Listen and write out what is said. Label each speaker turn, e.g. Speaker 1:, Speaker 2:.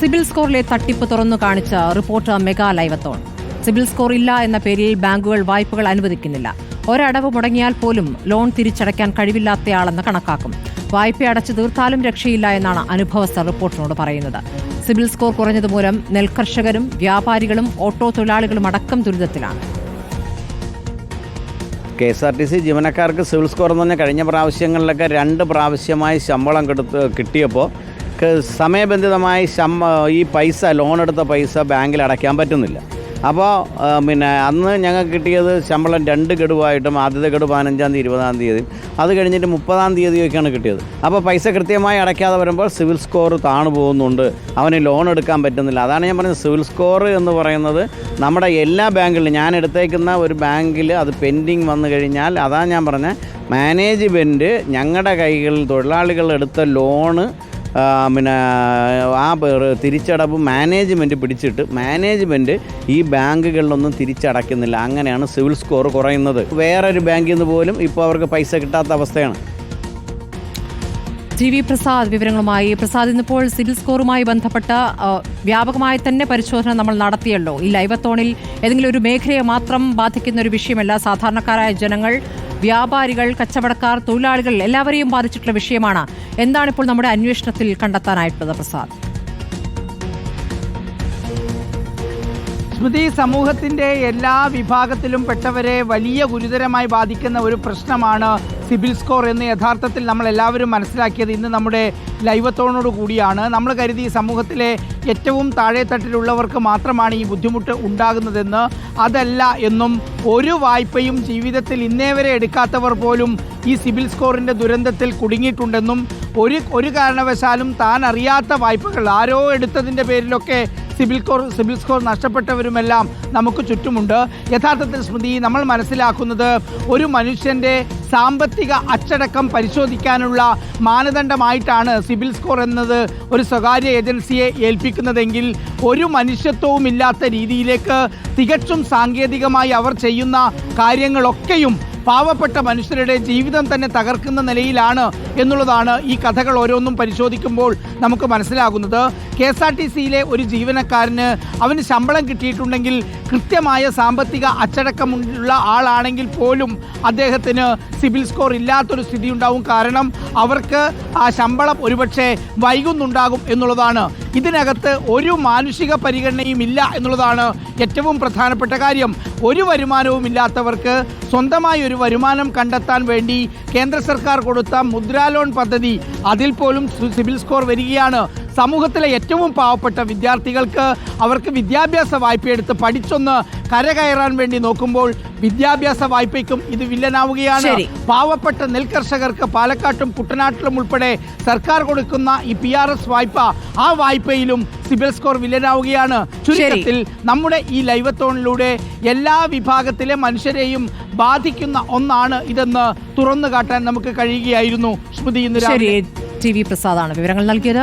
Speaker 1: CIBIL സ്കോറിലെ തട്ടിപ്പ് തുറന്നു കാണിച്ച reporter mega livethon. CIBIL score ഇല്ല എന്ന പേരിൽ ബാങ്കുകൾ വായ്പകൾ അനുവദിക്കുന്നില്ല. ഒരടവ് മുടങ്ങിയാൽ പോലും ലോൺ തിരിച്ചടയ്ക്കാൻ കഴിവില്ലാത്തയാളെന്ന് കണക്കാക്കും. വായ്പ അടച്ചു തീർത്താലും രക്ഷയില്ല എന്നാണ് അനുഭവസ്ഥ റിപ്പോർട്ടിനോട് പറയുന്നത്. സിബിൽ സ്കോർ കുറഞ്ഞതുമൂലം നെൽകർഷകരും വ്യാപാരികളും ഓട്ടോ തൊഴിലാളികളും അടക്കം ദുരിതത്തിലാണ്.
Speaker 2: K S R T C ജീവനക്കാർക്ക് സിവിൽ സ്കോർ എന്ന് പറഞ്ഞാൽ കഴിഞ്ഞ പ്രാവശ്യങ്ങളിലൊക്കെ രണ്ട് പ്രാവശ്യമായി ശമ്പളം കിട്ടിയപ്പോൾ സമയബന്ധിതമായി ശമ്പ ഈ പൈസ ലോൺ എടുത്ത പൈസ ബാങ്കിൽ അടയ്ക്കാൻ പറ്റുന്നില്ല. അപ്പോൾ പിന്നെ അന്ന് ഞങ്ങൾക്ക് കിട്ടിയത് ശമ്പളം രണ്ട് ഗഡുവായിട്ടും ആദ്യത്തെ ഗഡു പതിനഞ്ചാം തീയതി ഇരുപതാം തീയതി അത് കഴിഞ്ഞിട്ട് മുപ്പതാം തീയതിയൊക്കെയാണ് കിട്ടിയത്. അപ്പോൾ പൈസ കൃത്യമായി അടയ്ക്കാതെ വരുമ്പോൾ സിവിൽ സ്കോർ താണു പോകുന്നുണ്ട്. അവന് ലോൺ എടുക്കാൻ പറ്റുന്നില്ല. അതാണ് ഞാൻ പറഞ്ഞത്. സിവിൽ സ്കോർ എന്ന് പറയുന്നത് നമ്മുടെ എല്ലാ ബാങ്കുകളിലും ഞാൻ എടുത്തേക്കുന്ന ഒരു ബാങ്കിൽ അത് പെൻഡിങ് വന്നു കഴിഞ്ഞാൽ അതാണ് ഞാൻ പറഞ്ഞത്. മാനേജ്മെന്റ് ഞങ്ങളുടെ കൈകളിൽ തൊഴിലാളികൾ എടുത്ത ലോണ് പിന്നെ ആ തിരിച്ചടവ് മാനേജ്മെന്റ് പിടിച്ചിട്ട് മാനേജ്മെന്റ് ഈ ബാങ്കുകളിലൊന്നും തിരിച്ചടയ്ക്കുന്നില്ല. അങ്ങനെയാണ് സിവിൽ സ്കോർ കുറയുന്നത്. വേറൊരു ബാങ്കിൽ നിന്ന് പോലും ഇപ്പോൾ അവർക്ക് പൈസ കിട്ടാത്ത അവസ്ഥയാണ്.
Speaker 1: ടി വി പ്രസാദ് വിവരങ്ങളുമായി. പ്രസാദ് ഇന്നിപ്പോൾ സിവിൽ സ്കോറുമായി ബന്ധപ്പെട്ട വ്യാപകമായി തന്നെ പരിശോധന നമ്മൾ നടത്തിയല്ലോ. ഈ ലൈവത്തോണിൽ ഏതെങ്കിലും ഒരു മേഖലയെ മാത്രം ബാധിക്കുന്ന ഒരു വിഷയമല്ല. സാധാരണക്കാരായ ജനങ്ങൾ വ്യാപാരികൾ കച്ചവടക്കാർ തൊഴിലാളികൾ എല്ലാവരെയും ബാധിച്ചിട്ടുള്ള വിഷയമാണ്. എന്താണ് ഇപ്പോൾ നമ്മുടെ അന്വേഷണത്തിൽ കണ്ടെത്താനായിട്ടുള്ളത് പ്രസാദ്?
Speaker 3: സ്മൃതി സമൂഹത്തിന്റെ എല്ലാ വിഭാഗത്തിലും പെട്ടവരെ വലിയ ഗുരുതരമായി ബാധിക്കുന്ന ഒരു പ്രശ്നമാണ് സിബിൽ സ്കോർ എന്ന് യഥാർത്ഥത്തിൽ നമ്മൾ എല്ലാവരും മനസ്സിലാക്കിയത് ഇന്ന് നമ്മുടെ ലൈവത്തോടു കൂടിയാണ്. നമ്മൾ കരുതി സമൂഹത്തിലെ ഏറ്റവും താഴെത്തട്ടിലുള്ളവർക്ക് മാത്രമാണ് ഈ ബുദ്ധിമുട്ട് ഉണ്ടാകുന്നതെന്ന്. അതല്ല എന്നും ഒരു വായ്പയും ജീവിതത്തിൽ ഇന്നേ വരെ എടുക്കാത്തവർ പോലും ഈ സിബിൽ സ്കോറിന്റെ ദുരന്തത്തിൽ കുടുങ്ങിയിട്ടുണ്ടെന്നും ഒരു ഒരു കാരണവശാലും താൻ അറിയാത്ത വായ്പകൾ ആരോ എടുത്തതിന്റെ പേരിലൊക്കെ സിബിൽ സ്കോർ സിബിൽ സ്കോർ നഷ്ടപ്പെട്ടവരുമെല്ലാം നമുക്ക് ചുറ്റുമുണ്ട്. യഥാർത്ഥത്തിൽ സ്മൃതി നമ്മൾ മനസ്സിലാക്കുന്നത് ഒരു മനുഷ്യന്റെ സാമ്പത്തിക അച്ചടക്കം പരിശോധിക്കാനുള്ള മാനദണ്ഡമായിട്ടാണ് സിബിൽ സ്കോർ എന്നത് ഒരു സ്വകാര്യ ഏജൻസിയെ ഏൽപ്പിക്കുന്നതെങ്കിൽ ഒരു മനുഷ്യത്വവും ഇല്ലാത്ത രീതിയിലേക്ക് തികച്ചും സാങ്കേതികമായി അവർ ചെയ്യുന്ന കാര്യങ്ങളൊക്കെയും പാവപ്പെട്ട മനുഷ്യരുടെ ജീവിതം തന്നെ തകർക്കുന്ന നിലയിലാണ് എന്നുള്ളതാണ് ഈ കഥകൾ ഓരോന്നും പരിശോധിക്കുമ്പോൾ നമുക്ക് മനസ്സിലാകുന്നത്. കെ എസ് ആർ ടി സിയിലെ ഒരു ജീവനക്കാരന് അവന് ശമ്പളം കിട്ടിയിട്ടുണ്ടെങ്കിൽ കൃത്യമായ സാമ്പത്തിക അച്ചടക്കമുള്ള ആളാണെങ്കിൽ പോലും അദ്ദേഹത്തിന് സിബിൽ സ്കോർ ഇല്ലാത്തൊരു സ്ഥിതി ഉണ്ടാവും കാരണം അവർക്ക് ആ ശമ്പളം ഒരുപക്ഷെ വൈകുന്നുണ്ടാകും എന്നുള്ളതാണ് ഇതിനകത്ത് ഒരു മാനുഷിക പരിഗണനയും ഇല്ല എന്നുള്ളതാണ് ഏറ്റവും പ്രധാനപ്പെട്ട കാര്യം. ഒരു വരുമാനവും ഇല്ലാത്തവർക്ക് സ്വന്തമായി ഒരു വരുമാനം കണ്ടെത്താൻ വേണ്ടി കേന്ദ്ര സർക്കാർ കൊടുത്ത മുദ്രാ ലോൺ പദ്ധതി അതിൽ പോലും സിബിൽ സ്കോർ വരികയാണ്. സമൂഹത്തിലെ ഏറ്റവും പാവപ്പെട്ട വിദ്യാർത്ഥികൾക്ക് അവർക്ക് വിദ്യാഭ്യാസ വായ്പയെടുത്ത് പഠിച്ചൊന്ന് കരകയറാൻ വേണ്ടി നോക്കുമ്പോൾ വിദ്യാഭ്യാസ വായ്പയ്ക്കും ഇത് വില്ലനാവുകയാണ്. പാവപ്പെട്ട നെൽകർഷകർക്ക് പാലക്കാട്ടും കുട്ടനാട്ടിലും ഉൾപ്പെടെ സർക്കാർ കൊടുക്കുന്ന ഈ പി ആർ എസ് വായ്പ ആ വായ്പയിലും സിബിൽ സ്കോർ വില്ലനാവുകയാണ്. ചുരുക്കത്തിൽ നമ്മുടെ ഈ ലൈവത്തോണിലൂടെ എല്ലാ വിഭാഗത്തിലെ മനുഷ്യരെയും ബാധിക്കുന്ന ഒന്നാണ് ഇതെന്ന് തുറന്നു കാട്ടാൻ നമുക്ക് കഴിയുകയായിരുന്നു. സ്മൃതി ഇന്ന്
Speaker 1: ടി വി പ്രസാദാണ് വിവരങ്ങൾ നൽകിയത്.